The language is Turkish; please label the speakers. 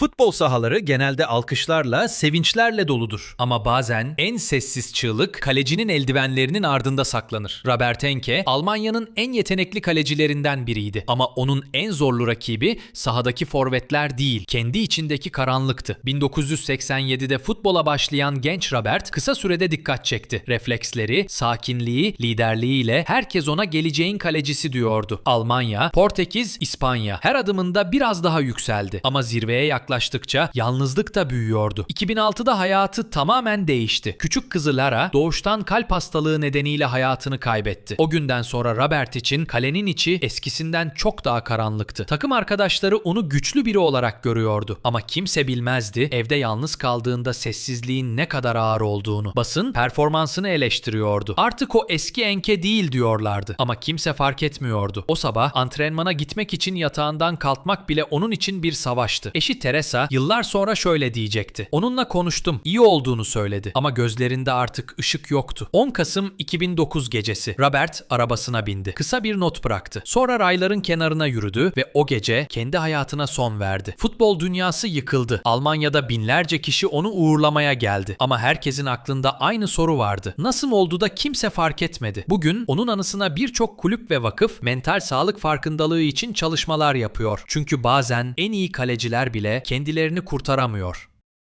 Speaker 1: Futbol sahaları genelde alkışlarla, sevinçlerle doludur. Ama bazen en sessiz çığlık kalecinin eldivenlerinin ardında saklanır. Robert Enke, Almanya'nın en yetenekli kalecilerinden biriydi. Ama onun en zorlu rakibi sahadaki forvetler değil, kendi içindeki karanlıktı. 1987'de futbola başlayan genç Robert kısa sürede dikkat çekti. Refleksleri, sakinliği, liderliğiyle herkes ona geleceğin kalecisi diyordu. Almanya, Portekiz, İspanya her adımında biraz daha yükseldi. Ama zirveye yaklaştıkça yalnızlık da büyüyordu. 2006'da hayatı tamamen değişti. Küçük kızı Lara doğuştan kalp hastalığı nedeniyle hayatını kaybetti. O günden sonra Robert için kalenin içi eskisinden çok daha karanlıktı. Takım arkadaşları onu güçlü biri olarak görüyordu. Ama kimse bilmezdi evde yalnız kaldığında sessizliğin ne kadar ağır olduğunu. Basın performansını eleştiriyordu. Artık o eski enke değil diyorlardı. Ama kimse fark etmiyordu. O sabah antrenmana gitmek için yatağından kalkmak bile onun için bir savaştı. Eşi Teresa yıllar sonra şöyle diyecekti. Onunla konuştum. iyi olduğunu söyledi. Ama gözlerinde artık ışık yoktu. 10 Kasım 2009 gecesi. Robert arabasına bindi. Kısa bir not bıraktı. Sonra rayların kenarına yürüdü ve o gece kendi hayatına son verdi. Futbol dünyası yıkıldı. Almanya'da binlerce kişi onu uğurlamaya geldi. Ama herkesin aklında aynı soru vardı. Nasıl oldu da kimse fark etmedi? Bugün onun anısına birçok kulüp ve vakıf mental sağlık farkındalığı için çalışmalar yapıyor. Çünkü bazen en iyi kaleciler bile kendilerini kurtaramıyor.